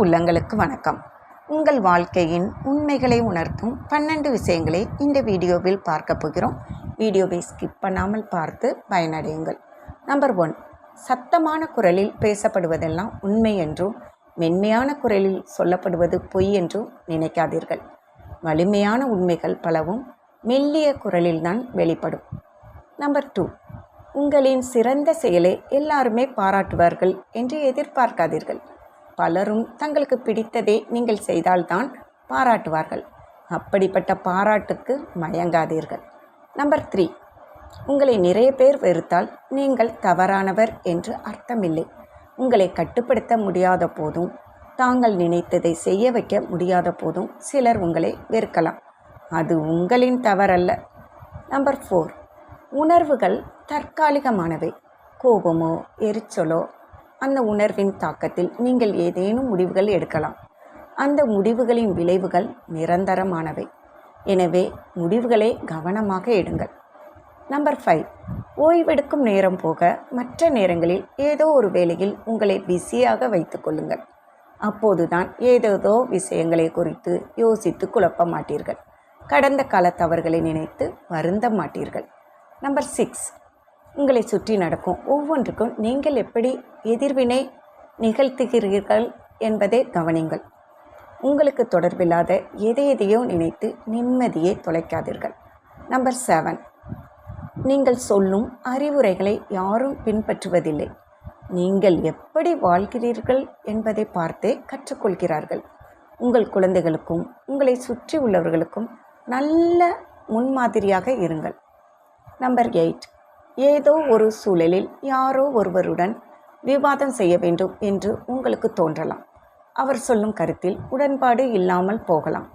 உள்ளங்களுக்கு வணக்கம். உங்கள் வாழ்க்கையின் உண்மைகளை உணர்த்தும் பன்னெண்டு விஷயங்களை இந்த வீடியோவில் பார்க்க போகிறோம். வீடியோவை ஸ்கிப் பண்ணாமல் பார்த்து பயனடையுங்கள். நம்பர் ஒன் சத்தமான குரலில் பேசப்படுவதெல்லாம் உண்மை என்றும் மென்மையான குரலில் சொல்லப்படுவது பொய் என்றும் நினைக்காதீர்கள். வலிமையான உண்மைகள் பலவும் மெல்லிய குரலில்தான் வெளிப்படும். நம்பர் டூ உங்களின் சிறந்த செயலை எல்லாருமே பாராட்டுவார்கள் என்று எதிர்பார்க்காதீர்கள். பலரும் தங்களுக்கு பிடித்ததை நீங்கள் செய்தால்தான் பாராட்டுவார்கள். அப்படிப்பட்ட பாராட்டுக்கு மயங்காதீர்கள். Number three. உங்களை நிறைய பேர் வெறுத்தால் நீங்கள் தவறானவர் என்று அர்த்தமில்லை. உங்களை கட்டுப்படுத்த முடியாத போதும் தாங்கள் நினைத்ததை செய்ய வைக்க முடியாத போதும் சிலர் உங்களை வெறுக்கலாம். அது உங்களின் தவறல்ல. Number four. உணர்வுகள் தற்காலிகமானவை. கோபமோ எரிச்சலோ அந்த உணர்வின் தாக்கத்தில் நீங்கள் ஏதேனும் முடிவுகள் எடுக்கலாம். அந்த முடிவுகளின் விளைவுகள் நிரந்தரமானவை. எனவே முடிவுகளை கவனமாக எடுங்கள். நம்பர் ஃபைவ் ஓய்வெடுக்கும் நேரம் போக மற்ற நேரங்களில் ஏதோ ஒரு வேலையில் உங்களை பிஸியாக வைத்துக்கொள்ளுங்கள் அப்போதுதான் ஏதேதோ விஷயங்களை குறித்து யோசித்து குழப்ப மாட்டீர்கள். கடந்த கால தவறுகளை நினைத்து வருந்த மாட்டீர்கள். நம்பர் சிக்ஸ் உங்களை சுற்றி நடக்கும். ஒவ்வொன்றுக்கும் நீங்கள் எப்படி எதிர்வினை நிகழ்த்துகிறீர்கள் என்பதை கவனிங்கள். உங்களுக்கு தொடர்பில்லாத எதை எதையோ நினைத்து நிம்மதியை தொலைக்காதீர்கள். Number seven. நீங்கள் சொல்லும் அறிவுரைகளை யாரும் பின்பற்றுவதில்லை. நீங்கள் எப்படி வாழ்கிறீர்கள் என்பதை பார்த்தே கற்றுக்கொள்கிறார்கள். உங்கள் குழந்தைகளுக்கும் உங்களை சுற்றி உள்ளவர்களுக்கும் நல்ல முன்மாதிரியாக இருங்கள். Number eight. ஏதோ ஒரு சூழலில் யாரோ ஒருவருடன் விவாதம் செய்ய வேண்டும் என்று உங்களுக்கு தோன்றலாம். அவர் சொல்லும் கருத்தில் உடன்பாடு இல்லாமல் போகலாம்.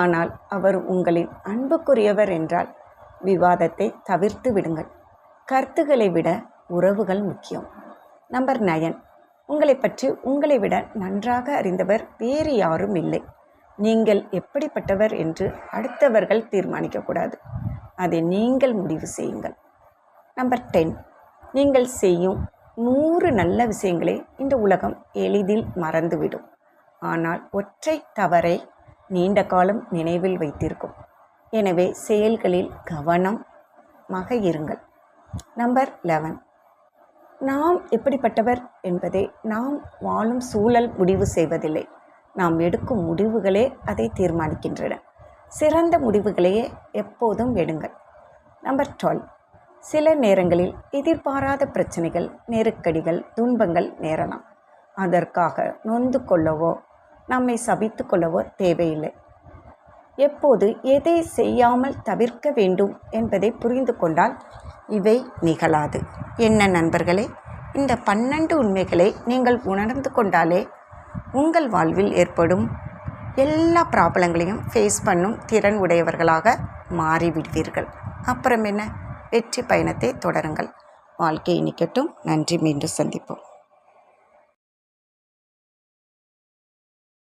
ஆனால் அவர் உங்களின் அன்புக்குரியவர் என்றால் விவாதத்தை தவிர்த்து விடுங்கள். கருத்துக்களை விட உறவுகள் முக்கியம். நம்பர் நயன் உங்களை பற்றி உங்களை விட நன்றாக அறிந்தவர் வேறு யாரும் இல்லை. நீங்கள் எப்படிப்பட்டவர் என்று அடுத்தவர்கள் தீர்மானிக்கக்கூடாது அதை நீங்கள் முடிவு செய்யுங்கள். நம்பர் டென் நீங்கள் செய்யும் நூறு நல்ல விஷயங்களை இந்த உலகம் எளிதில் மறந்துவிடும். ஆனால் ஒற்றை தவறை நீண்ட காலம் நினைவில் வைத்திருக்கும். எனவே செயல்களில் கவனமாக இருங்கள் நம்பர் லெவன் நாம் எப்படிப்பட்டவர் என்பதை நாம் வாழும் சூழல் முடிவு செய்வதில்லை. நாம் எடுக்கும் முடிவுகளே அதை தீர்மானிக்கின்றன. சிறந்த முடிவுகளையே எப்போதும் எடுங்கள். நம்பர் டுவெல் சில நேரங்களில் எதிர்பாராத பிரச்சனைகள் நெருக்கடிகள் துன்பங்கள் நேரலாம். அதற்காக நொந்து கொள்ளவோ நம்மை சபித்து கொள்ளவோ தேவையில்லை. எப்போது எதை செய்யாமல் தவிர்க்க வேண்டும் என்பதை புரிந்து கொண்டால் இவை நிகழாது. என்ன நண்பர்களே இந்த பன்னெண்டு உண்மைகளை நீங்கள் உணர்ந்து கொண்டாலே உங்கள் வாழ்வில் ஏற்படும் எல்லா ப்ராப்ளங்களையும் ஃபேஸ் பண்ணும் திறன் உடையவர்களாக மாறிவிடுவீர்கள். அப்புறம் என்ன? வெற்றி பயணத்தை தொடருங்கள். வாழ்க்கை இனிக்கட்டும். நன்றி. மீண்டும் சந்திப்போம்.